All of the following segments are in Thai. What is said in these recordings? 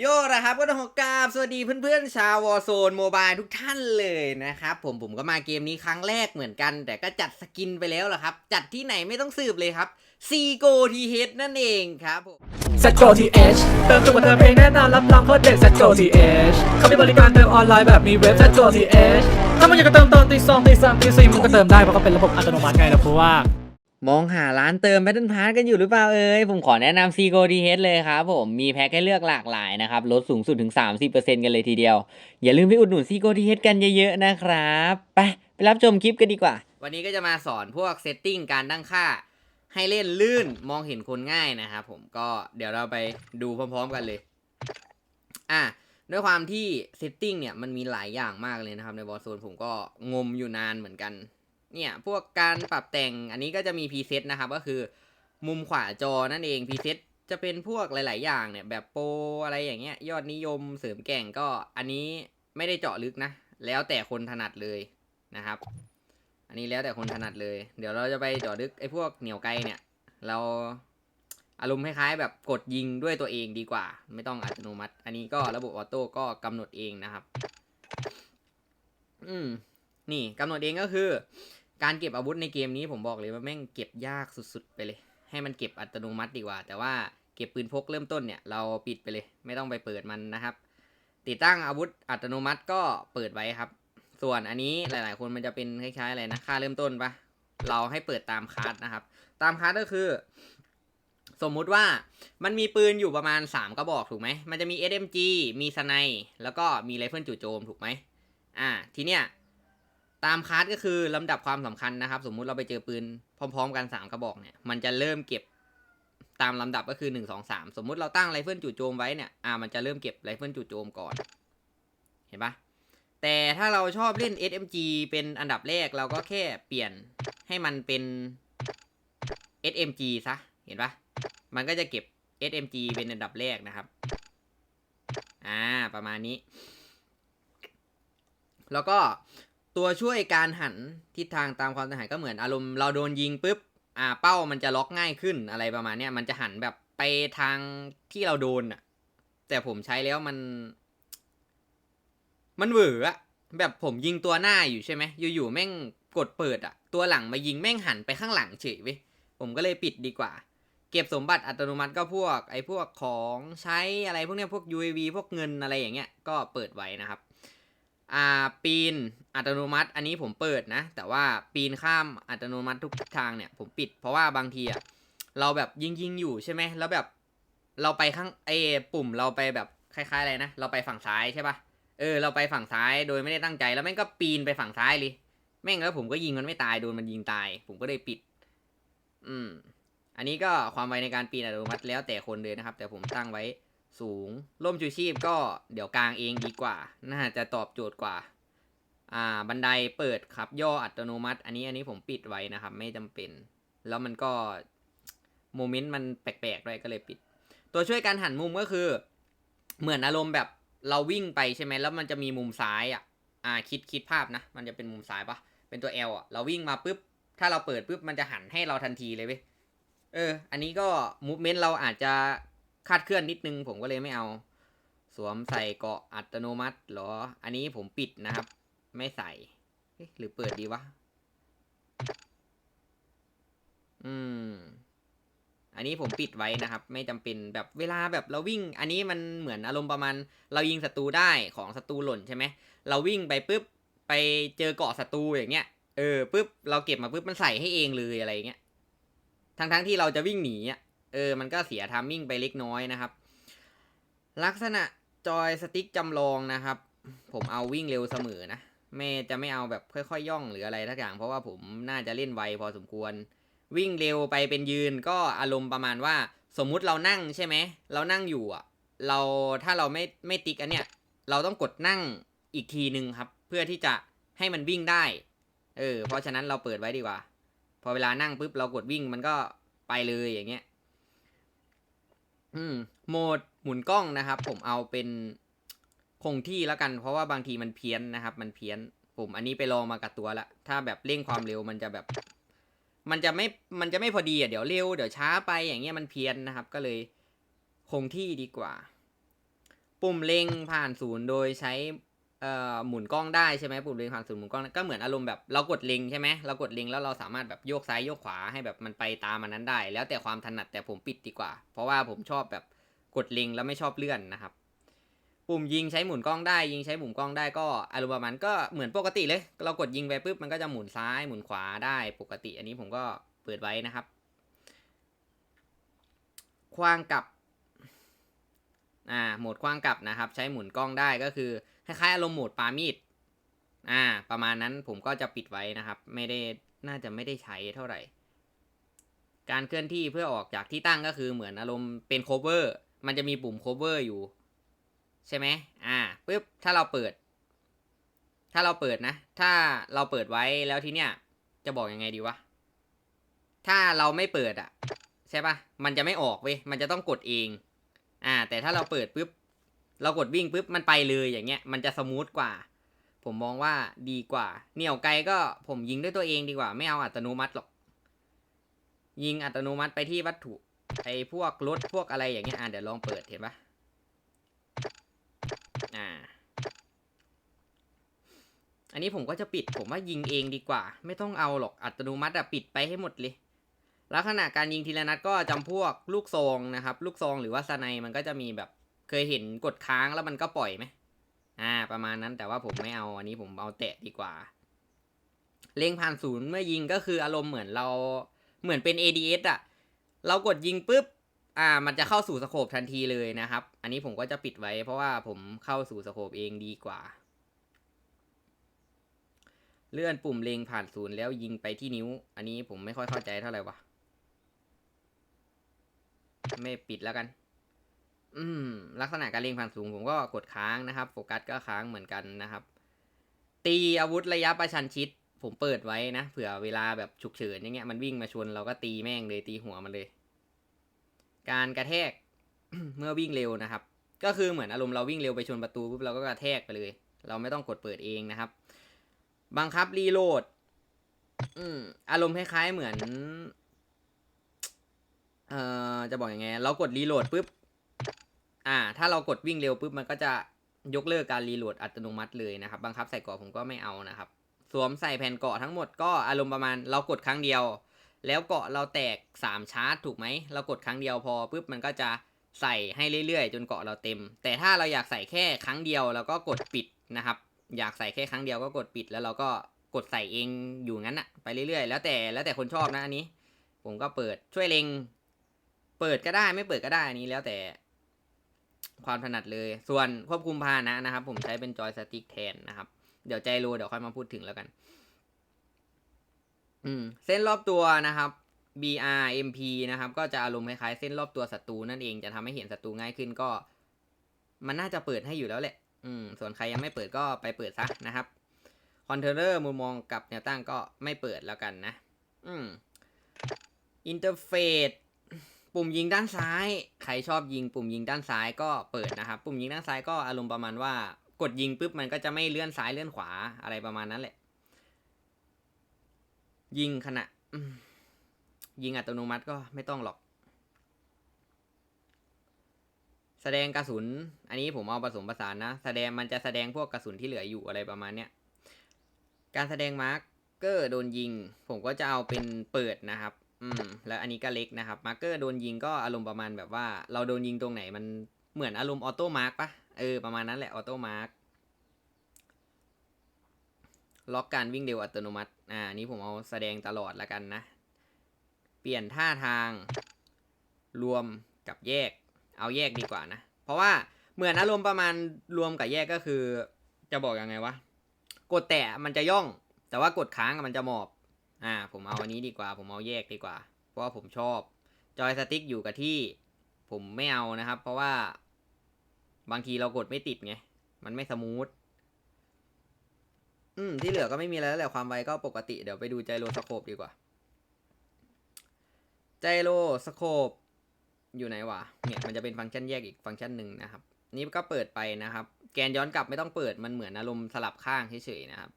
โยนะครับก็ต้องขอกราบสวัสดีเพื่อนๆ ชาววอ r z โซนโมบายทุกท่านเลยนะครับ ผมผมก็มาเกมนี้ครั้งแรกเหมือนกัน แต่ก็จัดสกินไปแล้วล่ะครับ จัดที่ไหนไม่ต้องสืบเลยครับซีโกทีเฮดนั่นเองครับผมสัโจทีเอชเติมจุกกว่าเติมเองแน่นอนรับรองโคตรเด็ดสัโจทีเอชเขามีบริการเติมออนไลน์แบบมีเว็บสัโจทีเอชถ้ามึงอยากจะเติมติมตีสองตีสามตีสี่มึงก็เติมได้เพราะก็เป็นระบบอัตโนมัติไงนะเพราะว่า มองหาร้านเติมแบตเทิลพาร์กันอยู่หรือเปล่าเอ่ยผมขอแนะนำซีโกทีเฮดเลยครับผม มีแพ็คให้เลือกหลากหลายนะครับ ลดสูงสุดถึง 30%กันเลยทีเดียว อย่าลืมไปอุดหนุนซีโกทีเฮดกันเยอะๆนะครับ ไป ไปรับชมคลิปกันดีกว่า วันนี้ก็จะมาสอนพวกเซตติ้งการตั้งค่า ให้เล่นลื่นมองเห็นคนง่ายนะครับผมก็เดี๋ยวเราไปดูพร้อมๆกันเลย อะด้วยความที่เซตติ้งเนี่ยมันมีหลายอย่างมากเลยนะครับในบอสโซนผมก็งมอยู่นานเหมือนกัน เนี่ยพวกการปรับแต่งอันนี้ก็จะมีพรีเซตนะครับ ก็คือมุมขวาจอนั่นเองพรีเซตจะเป็นพวกหลาย ๆ อย่างเนี่ย แบบโปรอะไรอย่างเงี้ย ยอดนิยมเสริมแก่งก็อันนี้ไม่ได้เจาะลึกนะ แล้วแต่คนถนัดเลยนะครับ อันนี้แล้วแต่คนถนัดเลย เดี๋ยวเราจะไปเจาะลึกไอ้พวกเหนียวไกลเนี่ย เราอารมณ์คล้ายๆแบบกดยิงด้วยตัวเองดีกว่า ไม่ต้องอัตโนมัติ อันนี้ก็ระบบออโต้ก็กำหนดเองนะครับ อืมนี่กำหนดเองก็คือ การเก็บอาวุธในเกมนี้ผมบอกเลยว่าแม่งเก็บยากสุดๆไปเลย ให้มันเก็บอัตโนมัติดีกว่า แต่ว่าเก็บปืนพกเริ่มต้นเนี่ยเราปิดไปเลย ไม่ต้องไปเปิดมันนะครับ ติดตั้งอาวุธอัตโนมัติก็เปิดไว้ครับ ส่วนอันนี้หลาย ๆ คนมันจะเป็นคล้ายๆอะไรนะค่าเริ่มต้นปะเราให้เปิดตามคาร์ดนะครับ ตามคาร์ดก็คือ สมมุติว่ามันมีปืนอยู่ประมาณ 3 กระบอกถูกไหมมันจะมี SMG มีสไนแล้วก็มีไรเฟิลจู่โจมถูกไหมอ่าทีเนี้ย ตามคาร์ดก็คือลำดับความสำคัญนะครับ สมมุติเราไปเจอปืนพร้อม ๆ กัน 3 กระบอกเนี่ยมันจะเริ่มเก็บตามลำดับก็คือ 1 2 3 สมมุติเราตั้งไรเฟิลจู่โจมไว้เนี่ยอ่ามันจะเริ่มเก็บไรเฟิลจู่โจมก่อน เห็นปะแต่ถ้าเราชอบเล่น SMG เป็นอันดับแรกเราก็แค่เปลี่ยนให้มันเป็น SMG ซะ เห็นปะมันก็จะเก็บ SMG เป็นอันดับแรกนะครับ อ่า ประมาณนี้ แล้วก็ ตัวช่วยการหันทิศทางตามความเสียหายก็เหมือนอารมณ์เราโดนยิงปุ๊บอ่าเป้ามันจะล็อกง่ายขึ้นอะไรประมาณเนี้ยมันจะหันแบบไปทางที่เราโดนอะแต่ผมใช้แล้วมัน มันเหวออะแบบผมยิงตัวหน้าอยู่ใช่ไหมอยู่ๆแม่งกดเปิดอะ ตัวหลังมายิงแม่งหันไปข้างหลังเฉยเว้ยผมก็เลยปิดดีกว่า เก็บสมบัติอัตโนมัติก็พวก ไอ้พวกของใช้อะไรพวกเนี้ยพวก UAV พวกเงินอะไรอย่างเงี้ยก็เปิดไว้นะครับ อ่าปีนอัตโนมัติ อันนี้ผมเปิดนะ แต่ว่าปีนข้ามอัตโนมัติทุกทางเนี่ยผมปิด เพราะว่าบางทีอะเราแบบยิงยิงอยู่ใช่ไหมแล้วแบบเราไปข้างไอ้ปุ่มเราไปแบบคล้ายๆอะไรนะเราไปฝั่งซ้ายใช่ปะเออเราไปฝั่งซ้ายโดยไม่ได้ตั้งใจแล้วแม่งก็ปีนไปฝั่งซ้ายเลยแม่งแล้วผมก็ยิงมันไม่ตายโดนมันยิงตาย ผมก็เลยปิด อืม อันนี้ก็ความไวในการปีนอัตโนมัติแล้วแต่คนเลยนะครับ แต่ผมตั้งไว้ สูงร่มชูชีพก็เดี๋ยวกลางเองดีกว่า น่าจะตอบโจทย์กว่า อ่า บันไดเปิดครับ ย่ออัตโนมัติ อันนี้อันนี้ผมปิดไว้นะครับ ไม่จำเป็น แล้วมันก็โมเมนต์มันแปลกๆด้วยก็เลยปิด ตัวช่วยการหันมุมก็คือ เหมือนอารมณ์แบบเราวิ่งไปใช่ไหมแล้วมันจะมีมุมซ้ายอะ อ่าคิดคิดภาพนะ มันจะเป็นมุมซ้ายปะเป็นตัว L อะ เราวิ่งมาปุ๊บ ถ้าเราเปิดปุ๊บมันจะหันให้เราทันทีเลยเว้ย เออ อันนี้ก็มูฟเมนต์เราอาจจะ คาดเคลื่อนนิดนึง ผมก็เลยไม่เอา สวมใส่เกาะอัตโนมัติหรอ อันนี้ผมปิดนะครับ ไม่ใส่หรือเปิดดีวะ อืม อันนี้ผมปิดไว้นะครับ ไม่จำเป็นแบบเวลาแบบเราวิ่ง อันนี้มันเหมือนอารมณ์ประมาณ เรายิงศัตรูได้ของศัตรูหล่นใช่ไหมเราวิ่งไปปุ๊บไปเจอเกาะศัตรูอย่างเงี้ยเออปุ๊บเราเก็บมาปุ๊บมันใส่ให้เองเลยอะไรเงี้ยทั้งทั้งที่เราจะวิ่งหนีอะ เออมันก็เสียทามมิ่งไปเล็กน้อยนะครับ ลักษณะจอยสติ๊กจำลองนะครับ ผมเอาวิ่งเร็วเสมอนะไม่จะไม่เอาแบบค่อยๆย่องหรืออะไรทักอย่าง เพราะว่าผมน่าจะเล่นไวพอสมควร วิ่งเร็วไปเป็นยืนก็อารมณ์ประมาณว่า สมมุติเรานั่งใช่ไหมเรานั่งอยู่อะ เราถ้าเราไม่ไม่ติ๊กอันเนี้ยเราต้องกดนั่งอีกทีหนึ่งครับ เพื่อที่จะให้มันวิ่งได้ เออ เพราะฉะนั้นเราเปิดไว้ดีกว่า พอเวลานั่งปุ๊บเรากดวิ่งมันก็ไปเลยอย่างเงี้ย อืมโหมดหมุนกล้องนะครับ ผมเอาเป็นคงที่แล้วกัน เพราะว่าบางทีมันเพี้ยนนะครับ มันเพี้ยน ผมอันนี้ไปลองมากับตัวละถ้าแบบเร่งความเร็วมันจะแบบ มันจะไม่มันจะไม่พอดีอะเดี๋ยวเร็วเดี๋ยวช้าไปอย่างเงี้ยมันเพี้ยนนะครับ ก็เลยคงที่ดีกว่า ปุ่มเล็งผ่านศูนย์โดยใช้ เอ่อหมุนกล้องได้ใช่ไหมปุ่มเล็งผ่านศูนย์หมุนกล้องก็เหมือนอารมณ์แบบเรากดเล็งใช่ไหมเรากดเล็งแล้วเราสามารถแบบโยกซ้ายโยกขวาให้แบบมันไปตามมันนั้นได้ แล้วแต่ความถนัดแต่ผมปิดดีกว่า เพราะว่าผมชอบแบบกดเล็งแล้วไม่ชอบเลื่อนนะครับ ปุ่มยิงใช้หมุนกล้องได้ ยิงใช้หมุนกล้องได้ก็อารมณ์ประมาณก็เหมือนปกติเลย เรากดยิงไปปุ๊บมันก็จะหมุนซ้ายหมุนขวาได้ปกติ อันนี้ผมก็เปิดไว้นะครับคว้างกลับอ่าโหมดคว้างกลับนะครับ ใช้หมุนกล้องได้ก็คือ คล้ายๆอารมณ์โหมดปามีดอ่า ประมาณนั้นผมก็จะปิดไว้นะครับ ไม่ได้น่าจะไม่ได้ใช้เท่าไหร่ การเคลื่อนที่เพื่อออกจากที่ตั้งก็คือเหมือนอารมณ์เป็น cover มันจะมีปุ่ม cover อยู่ ใช่ไหมอ่าปึ๊บถ้าเราเปิด ถ้าเราเปิดนะ ถ้าเราเปิดไว้แล้วทีเนี้ยจะบอกยังไงดีวะถ้าเราไม่เปิดอะใช่ปะมันจะไม่ออกเว้ยมันจะต้องกดเอง อ่า แต่ถ้าเราเปิดปุ๊บ เรากดวิ่งปุ๊บมันไปเลยอย่างเงี้ยมันจะสมูทกว่า ผมมองว่าดีกว่า เหนี่ยวไกลก็ผมยิงด้วยตัวเองดีกว่า ไม่เอาอัตโนมัติหรอก ยิงอัตโนมัติไปที่วัตถุไอ้พวกรถพวกอะไรอย่างเงี้ยอ่าเดี๋ยวลองเปิดเห็นปะอ่า อันนี้ผมก็จะปิดผมว่ายิงเองดีกว่า ไม่ต้องเอาหรอกอัตโนมัติอะปิดไปให้หมดเลย ลักษณะการยิงทีละนัดก็จำพวกลูกซองนะครับ ลูกซองหรือว่าสไนมันก็จะมีแบบ เคยเห็นกดค้างแล้วมันก็ปล่อยไหมอ่า ประมาณนั้นแต่ว่าผมไม่เอาอันนี้ผมเอาแตะดีกว่า เล็งผ่านศูนย์เมื่อยิงก็คืออารมณ์เหมือนเราเหมือนเป็น ADS อะเรากดยิงปุ๊บ อ่า มันจะเข้าสู่สโคปทันทีเลยนะครับ อันนี้ผมก็จะปิดไว้เพราะว่าผมเข้าสู่สโคปเองดีกว่า เลื่อนปุ่มเล็งผ่านศูนย์แล้วยิงไปที่นิ้ว อันนี้ผมไม่ค่อยเข้าใจเท่าไหร่วะ ไม่ปิดแล้วกัน อืม ลักษณะการเล็งผ่านสูงผมก็กดค้างนะครับ โฟกัสก็ค้างเหมือนกันนะครับ ตีอาวุธระยะประชันชิด ผมเปิดไว้นะเผื่อเวลาแบบฉุกเฉินอย่างเงี้ยมันวิ่งมาชนเราก็ตีแม่งเลยตีหัวมันเลย การกระแทกเมื่อวิ่งเร็วนะครับ ก็คือเหมือนอารมณ์เราวิ่งเร็วไปชนประตูปุ๊บเราก็กระแทกไปเลย เราไม่ต้องกดเปิดเองนะครับ บังคับรีโหลด อืม อารมณ์คล้ายๆเหมือน เอ่อจะบอกยังไง เรากดรีโหลดปุ๊บ อ่า ถ้าเรากดวิ่งเร็วปุ๊บมันก็จะยกเลิกการรีโหลดอัตโนมัติเลยนะครับบังคับใส่เกาะผมก็ไม่เอานะครับ สวมใส่แผ่นเกาะทั้งหมดก็อารมณ์ประมาณเรากดครั้งเดียว แล้วเกาะเราแตกสามชาร์จถูกไหมเรากดครั้งเดียวพอปุ๊บมันก็จะใส่ให้เรื่อยๆ จนเกาะเราเต็ม แต่ถ้าเราอยากใส่แค่ครั้งเดียวเราก็กดปิดนะครับ อยากใส่แค่ครั้งเดียวก็กดปิดแล้วเราก็กดใส่เองอยู่งั้นอะไปเรื่อยๆ แล้วแต่แล้วแต่คนชอบนะอันนี้ ผมก็เปิดช่วยเล็ง เปิดก็ได้ไม่เปิดก็ได้อันนี้แล้วแต่ ความถนัดเลย ส่วนควบคุมพาหนะนะครับ ผมใช้เป็นจอยสติ๊กแทนนะครับ เดี๋ยวใจโรเดี๋ยวค่อยมาพูดถึงแล้วกัน อืม เส้นรอบตัวนะครับ BR MP นะครับ ก็จะอารมณ์คล้ายๆเส้นรอบตัวศัตรูนั่นเองจะทำให้เห็นศัตรูง่ายขึ้นก็ มันน่าจะเปิดให้อยู่แล้วแหละ อืม ส่วนใครยังไม่เปิดก็ไปเปิดซะนะครับคอนเทนเนอร์มุมมองกับแนวตั้งก็ไม่เปิดแล้วกันนะ อืมอินเทอร์เฟซ ปุ่มยิงด้านซ้าย ใครชอบยิงปุ่มยิงด้านซ้ายก็เปิดนะครับ ปุ่มยิงด้านซ้ายก็อารมณ์ประมาณว่ากดยิงปุ๊บมันก็จะไม่เลื่อนซ้ายเลื่อนขวาอะไรประมาณนั้นแหละ ยิงขณะยิงอัตโนมัติก็ไม่ต้องหรอก แสดงกระสุน อันนี้ผมเอาผสมผสานนะ แสดงมันจะแสดงพวกกระสุนที่เหลืออยู่อะไรประมาณเนี้ย การแสดงมาร์กเกอร์โดนยิง ผมก็จะเอาเป็นเปิดนะครับ อืมแล้วอันนี้ก็เล็กนะครับมาร์กเกอร์โดนยิงก็อารมณ์ประมาณแบบว่า เราโดนยิงตรงไหนมันเหมือนอารมณ์ออโต้มาร์กปะเออประมาณนั้นแหละออโต้มาร์กล็อกการวิ่งเร็วอัตโนมัติ อ่า นี้ผมเอาแสดงตลอดละกันนะ เปลี่ยนท่าทาง รวมกับแยก เอาแยกดีกว่านะ เพราะว่าเหมือนอารมณ์ประมาณรวมกับแยกก็คือ จะบอกยังไงวะ กดแตะมันจะย่อง แต่ว่ากดค้างมันจะหมอบ อ่า ผมเอาอันนี้ดีกว่า ผมเอาแยกดีกว่า เพราะว่าผมชอบ จอยสติ๊กอยู่กับที่ ผมไม่เอานะครับ เพราะว่า บางทีเรากดไม่ติดไง มันไม่สมูท อืม ที่เหลือก็ไม่มีแล้วแหละความไวก็ปกติ เดี๋ยวไปดูไจโรสโคปดีกว่า ไจโรสโคปอยู่ไหนวะ เนี่ย มันจะเป็นฟังก์ชันแยกอีกฟังก์ชันหนึ่งนะครับ นี่ก็เปิดไปนะครับ แกนย้อนกลับไม่ต้องเปิด มันเหมือนอารมณ์สลับข้างเฉยๆนะครับ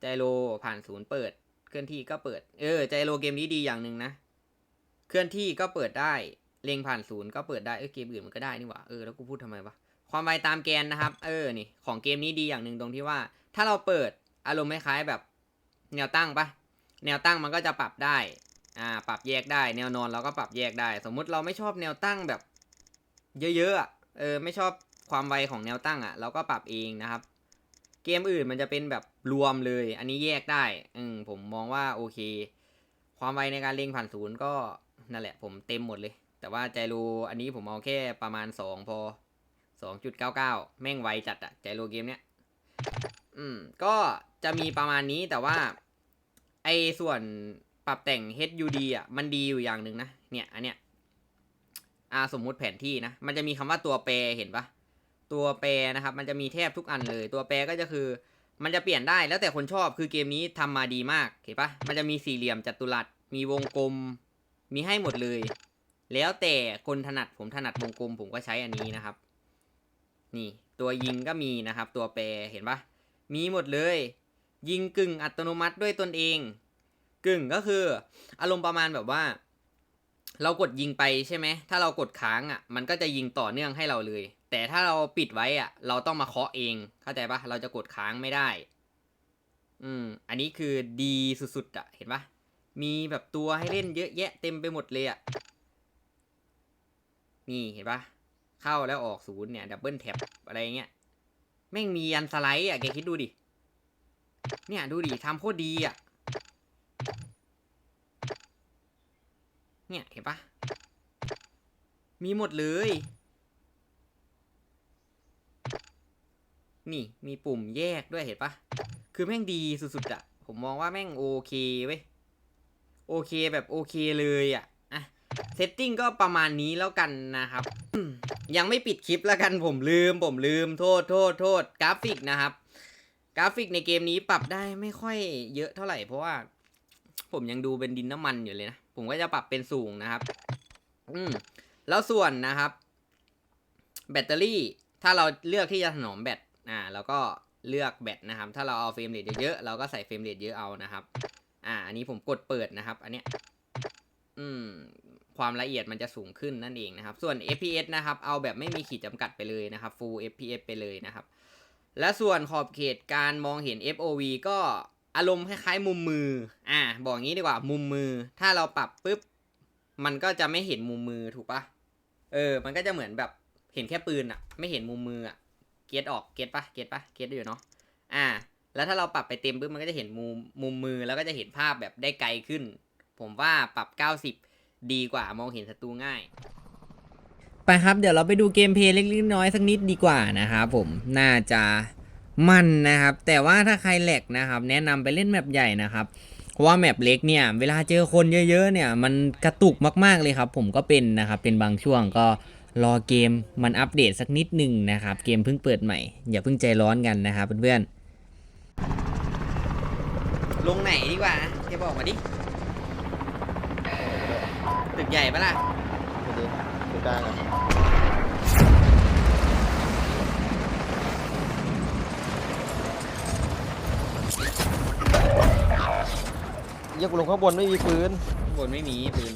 ไจโรผ่านศูนย์เปิด ลื่อนที่ก็เปิด เออไจโรเกมนี้ดีอย่างหนึ่งนะ เคลื่อนที่ก็เปิดได้ เล็งผ่านศูนย์ก็เปิดได้ เออเกมอื่นมันก็ได้นี่หว่า เออแล้วกูพูดทำไมวะ ความไวตามแกนนะครับ เออ นี่ ของเกมนี้ดีอย่างหนึ่งตรงที่ว่า ถ้าเราเปิดอารมณ์คล้ายๆแบบ แนวตั้งปะแนวตั้งมันก็จะปรับได้ อ่า ปรับแยกได้ แนวนอนเราก็ปรับแยกได้ สมมุติเราไม่ชอบแนวตั้งแบบ เยอะๆ เออ ไม่ชอบความไวของแนวตั้งอะ่ะ เราก็ปรับเองนะครับ เกมอื่นมันจะเป็นแบบ รวมเลย อันนี้แยกได้ อืมผมมองว่าโอเค ความไวในการเล็งผ่านศูนย์ก็นั่นแหละ ผมเต็มหมดเลย แต่ว่าใจโรอันนี้ผมเอาแค่ประมาณสองพอสองจุดเก้าเก้าแม่งไวจัดอะใจโรเกมเนี้ย อืม ก็จะมีประมาณนี้แต่ว่า ไอ้ส่วนปรับแต่ง HUD อะ มันดีอยู่อย่างหนึ่งนะ เนี่ย อันเนี้ย อ่า สมมุติแผนที่นะ มันจะมีคำว่าตัวแปรเห็นปะ ตัวแปรนะครับ มันจะมีแทบทุกอันเลย ตัวแปรก็จะคือ มันจะเปลี่ยนได้แล้วแต่คนชอบคือเกมนี้ทำมาดีมากเห็นปะมันจะมีสี่เหลี่ยมจัตุรัส มีวงกลม มีให้หมดเลย แล้วแต่คนถนัดผมถนัดวงกลม ผมก็ใช้อันนี้นะครับ นี่ตัวยิงก็มีนะครับ ตัวแปรเห็นปะมีหมดเลย ยิงกึ่งอัตโนมัติด้วยตนเอง กึ่งก็คือ อารมณ์ประมาณแบบว่า เรากดยิงไปใช่ไหมถ้าเรากดค้างอะ มันก็จะยิงต่อเนื่องให้เราเลย แต่ถ้าเราปิดไว้อะเราต้องมาเคาะเอง เข้าใจปะเราจะกดค้างไม่ได้ อืม อันนี้คือดีสุดๆอะเห็นปะมีแบบตัวให้เล่นเยอะแยะเต็มไปหมดเลยอะนี่เห็นปะเข้าแล้วออกศูนย์เนี่ยดับเบิลแท็บอะไรเงี้ยแม่งมียันสไลด์อะแกคิดดูดิ เนี่ยดูดิทำโคตรดีอะเนี่ยเห็นปะมีหมดเลย นี่มีปุ่มแยกด้วยเห็นปะคือแม่งดีสุดๆอะผมมองว่าแม่งโอเคเว้ย โอเคแบบโอเคเลยอะอะเซตติ้งก็ประมาณนี้แล้วกันนะครับ ยังไม่ปิดคลิปแล้วกันผมลืม ผมลืม โทษโทษโทษกราฟิกนะครับ กราฟิกในเกมนี้ปรับได้ไม่ค่อยเยอะเท่าไหร่เพราะว่า ผมยังดูเป็นดินน้ำมันอยู่เลยนะ ผมก็จะปรับเป็นสูงนะครับ อืมแล้วส่วนนะครับ แบตเตอรี่ถ้าเราเลือกที่จะถนอมแบต อ่าแล้วก็เลือกแบตนะครับ ถ้าเราเอาเฟรมเรทเยอะๆเราก็ใส่เฟรมเรทเยอะเอานะครับ อ่า อันนี้ผมกดเปิดนะครับ อันเนี้ยอืม ความละเอียดมันจะสูงขึ้นนั่นเองนะครับ ส่วน FPS นะครับ เอาแบบไม่มีขีดจำกัดไปเลยนะครับ full FPS ไปเลยนะครับ และส่วนขอบเขตการมองเห็น FOV ก็อารมณ์คล้ายๆมุมมือ อ่า บอกงี้ดีกว่า มุมมือ ถ้าเราปรับปุ๊บ มันก็จะไม่เห็นมุมมือถูกปะเออ มันก็จะเหมือนแบบเห็นแค่ปืนอะไม่เห็นมุมมืออะ กตออกเกตปะเกตปะเกตอยู่เนาะอ่า แล้วถ้าเราปรับไปเต็มปุ๊บมันก็จะเห็นมุมมุมมือแล้วก็จะเห็นภาพแบบได้ไกลขึ้น ผมว่าปรับ 90 ดีกว่ามองเห็นศัตรูง่าย ไปครับเดี๋ยวเราไปดูเกมเพลย์เล็กๆน้อยสักนิดดีกว่านะครับผมน่าจะมันนะครับ แต่ว่าถ้าใครแหลกนะครับ แนะนำไปเล่นแมปใหญ่นะครับเพราะว่าแมปเล็กเนี่ยเวลาเจอคนเยอะๆเนี่ยมันกระตุกมากๆเลยครับ ผมก็เป็นนะครับเป็นบางช่วงก็ รอเกมมันอัปเดตสักนิดหนึ่งนะครับ เกมเพิ่งเปิดใหม่ อย่าเพิ่งใจร้อนกันนะครับเพื่อนๆลงไหนดีกว่าแกบอกมาดิตึกใหญ่ปะล่ะไม่ดีสุดกลางอะเยี่ยกูลงข้างบนไม่มีปืนข้างบนไม่มีปืน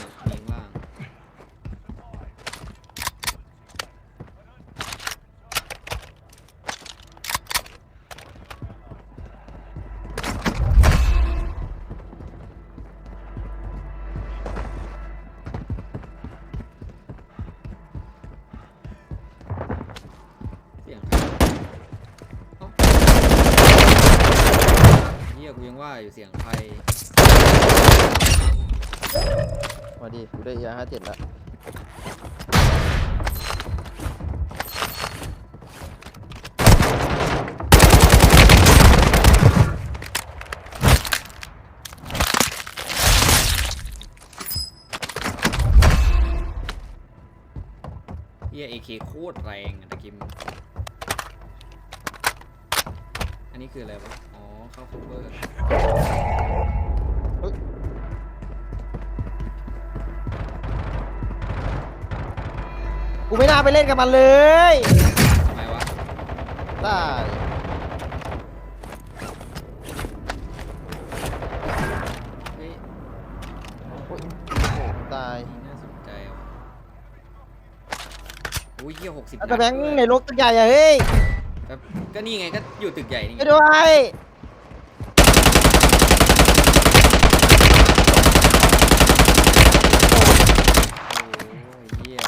กูยังว่าอยู่เสียงใครมาดิกูได้ยาห้าเจ็ดละเฮียเอเคโคตรแรงอะตะกิม อันนี้คืออะไรวะ อ๋อ เข้าคูเวอร์ ไม่น่าไปเล่นกับมันเลยทำไมวะได้เฮ้ยโอ้ยโอ้โหตาย นี่น่าสนใจว่ะโอ้ยเฮียโหหกสิบแล้วก็แบงค์ในรถตึกใหญ่อะเฮ้ย ก็นี่ไงก็อยู่ตึกใหญ่นี่ไง ไปด้วย โอ้ยเหี้ย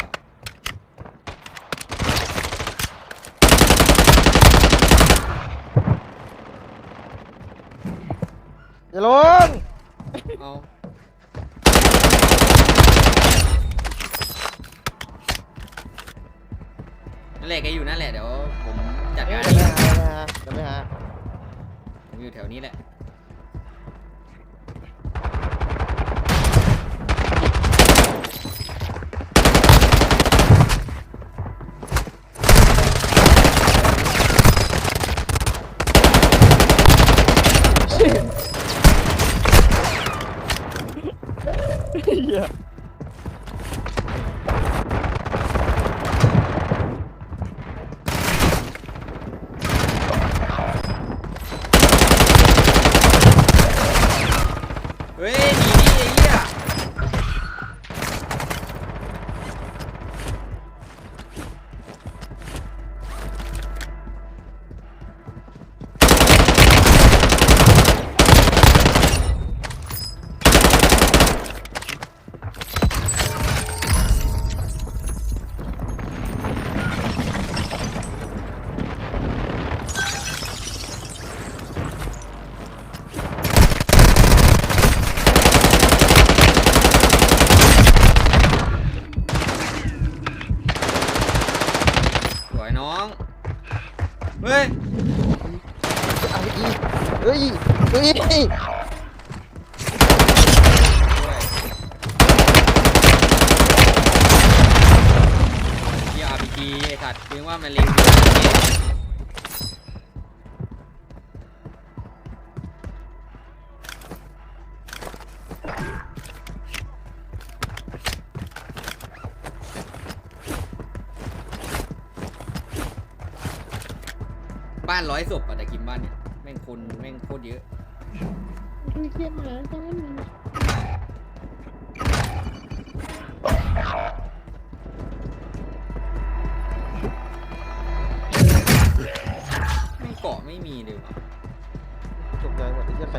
อย่าลงเอานั่นแหละแกอยู่นั่นแหละเดี๋ยวผมจัดเดี๋ยกาวรไปเองหาเดี๋ยวไปหาผมอยู่แถวนี้แหละ เเฮ้ยด้วยเหี้ย RPG ไอ้สัตว์คิดว่ามันเล็งบ้านร้อยศพอะแต่กินบ้านเนี่ย แม่งคน แม่งโคตรเยอะ ไม่เกาะไม่มีเลยว่ะตกใจหมดไอ้เหี้ยใคร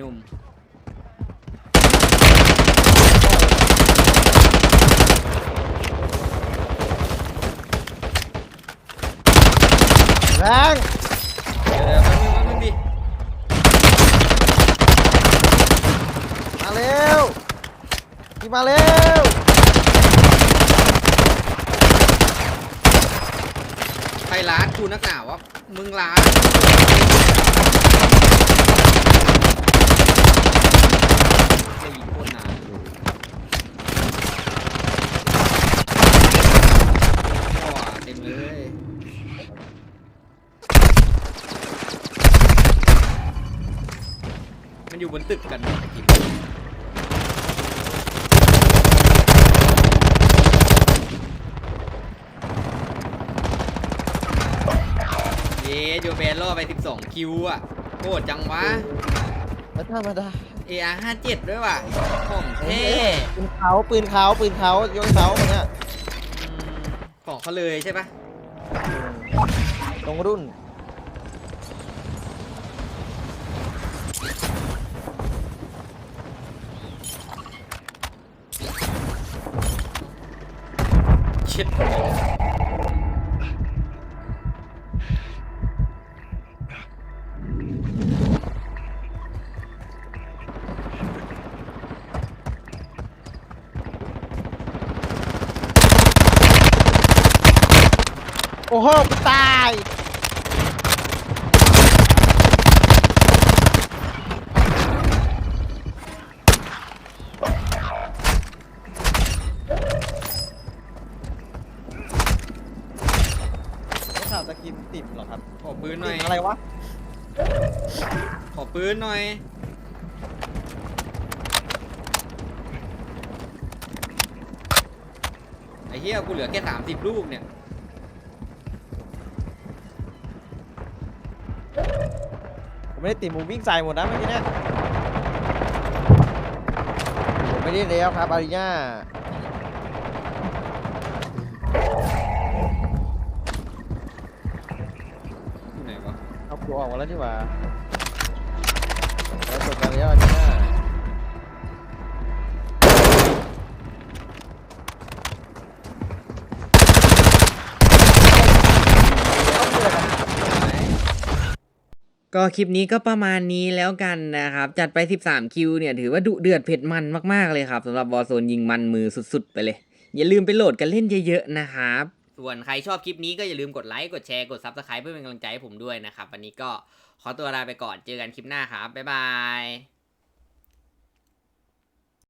หนไอ้หนุ่มแบงค์เดี๋ยวเดี๋ยวแป๊บนึงแป๊บนึงดิมาเร็วพี่มาเร็วใครร้านกูนักหนาวะมึงร้านได้ยินโคตรนานพ่อเต็มเลย มัน อยู่บนตึกกันตะกี้เย้โยเบนล่อไป 12 คิวอะโคตรจังวะแล้วธรรมดา AR 57ด้วยว่ะของเท่ปืนเขาปืนเขาปืนเขายกเขาเนี่ยอืมของเขาเลยใช่ปะตรงรุ่น เช็ดโโอ้โหกูตาย ข่าวสกินติดเหรอครับ ขอ ปืนหน่อยติดอะไรวะ ขอปืนหน่อย ไอ้เหี้ยกูเหลือแค่สามสิบลูกเนี่ย ผมไม่ได้ติดมุมวิ่งใส่หมดนะเมื่อกี้เนี่ย ผมไม่ได้แล้วครับอาริญา อยู่ไหนวะเออกมาแล้วนี่หว่าแล้วจบกันแล้วอาริญาก็คลิปนี้ก็ประมาณนี้แล้วกันนะครับ จัดไป 13 คิวเนี่ย ถือว่าดุเดือดเผ็ดมันมาก ๆ เลยครับสำหรับวอโซนยิงมันมือสุด ๆ ไปเลย อย่าลืมไปโหลดกันเล่นเยอะ ๆ นะครับ ส่วนใครชอบคลิปนี้ก็อย่าลืมกดไลค์กดแชร์กด Subscribe เพื่อเป็นกำลังใจให้ผมด้วยนะครับ วันนี้ก็ขอตัวลาไปก่อนเจอกันคลิปหน้าครับบ๊ายบาย